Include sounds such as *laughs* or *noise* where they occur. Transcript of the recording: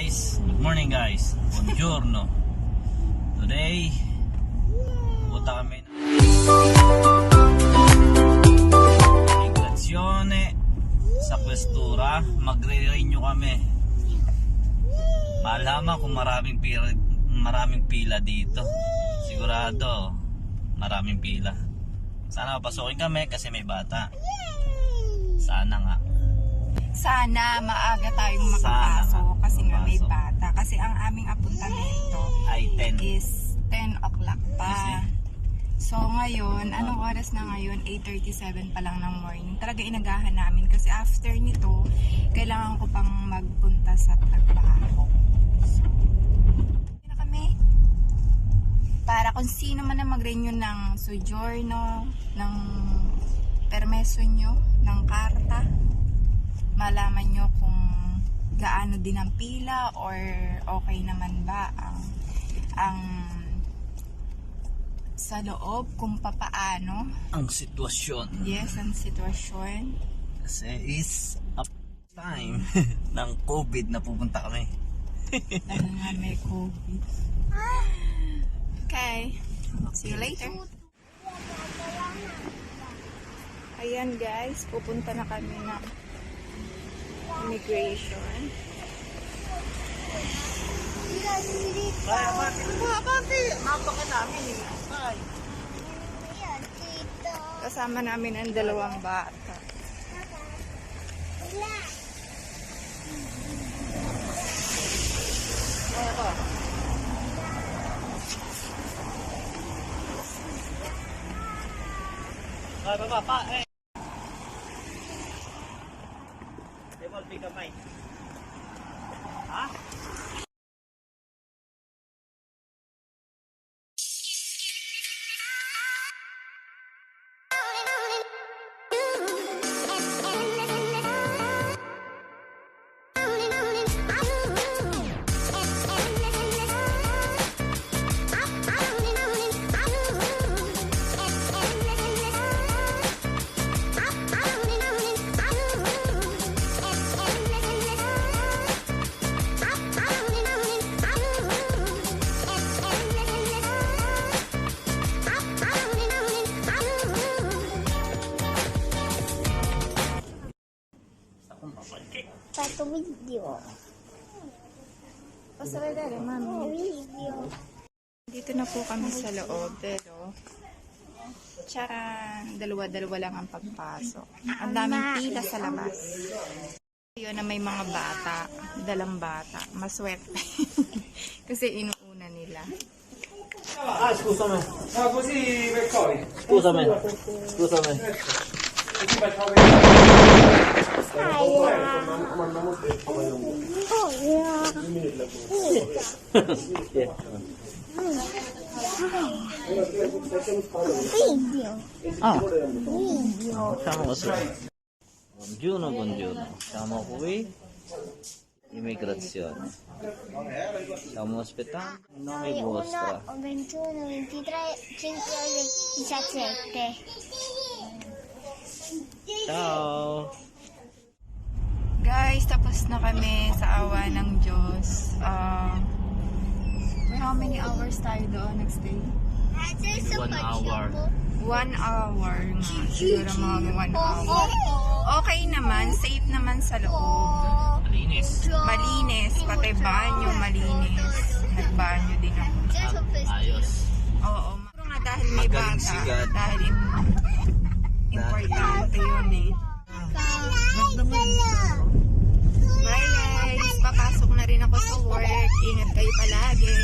guys. Good morning guys. Buongiorno. Today, punta kami migrazione sa questura. Magre-renew kami. Malaman kung maraming pila, maraming pila dito. Sigurado, maraming pila. Sana mapasukin kami kasi may bata. Sana nga. Sana maaga tayong makapasok kasi nga may bata. Kasi ang aming apuntamento Ay, 10. is 10 o'clock pa. So ngayon, anong oras na ngayon? 8.37 pa lang ng morning. Talaga inagahan namin kasi after nito, kailangan ko pang magpunta sa trabaho. So, yun na kami. Para kung sino man ang mag-renew ng sojourno, ng permeso nyo, ng karta, malaman nyo kung gaano din ang pila or okay naman ba ang ang sa loob kung papaano? Ang sitwasyon. yes ang sitwasyon. Kasi is up time *laughs* ng COVID na pupunta kami. dahil nga may COVID. Okay. See you later. Ayan guys. Pupunta na kami ng immigration kasama namin ang dalawang bata Ay, baba pa, eh. Table, pick up, mate. Satu video. pasaway dali mami Video. Dito na po kami sa loob, pero tsara, dalawa-dalawa lang ang pagpasok. Ang daming pila sa labas. Yun na may mga bata, dalang bata, maswerte. *laughs* Kasi inuuna nila. Ah, scusami. No, così per. Scusami. Scusami. Oh. Ah, così. Buongiorno, buongiorno. Siamo qui. Immigrazione. Stiamo aspettando il nome vostro. 1, 21, 23, 5, 17. Ciao. Guys, tapos na kami sa awa ng Diyos. Uh, how many hours tayo doon nagstay? One hour. One hour nga. Siguro mga one hour. Okay naman, safe naman sa loob. Malinis. Malinis, pati banyo malinis. Nagbanyo din ako. Ayos. Oo. Pero nga dahil may bata, dahil im- importante yun eh. Bye guys! Papasok na rin ako sa work. Ingat kayo palagi.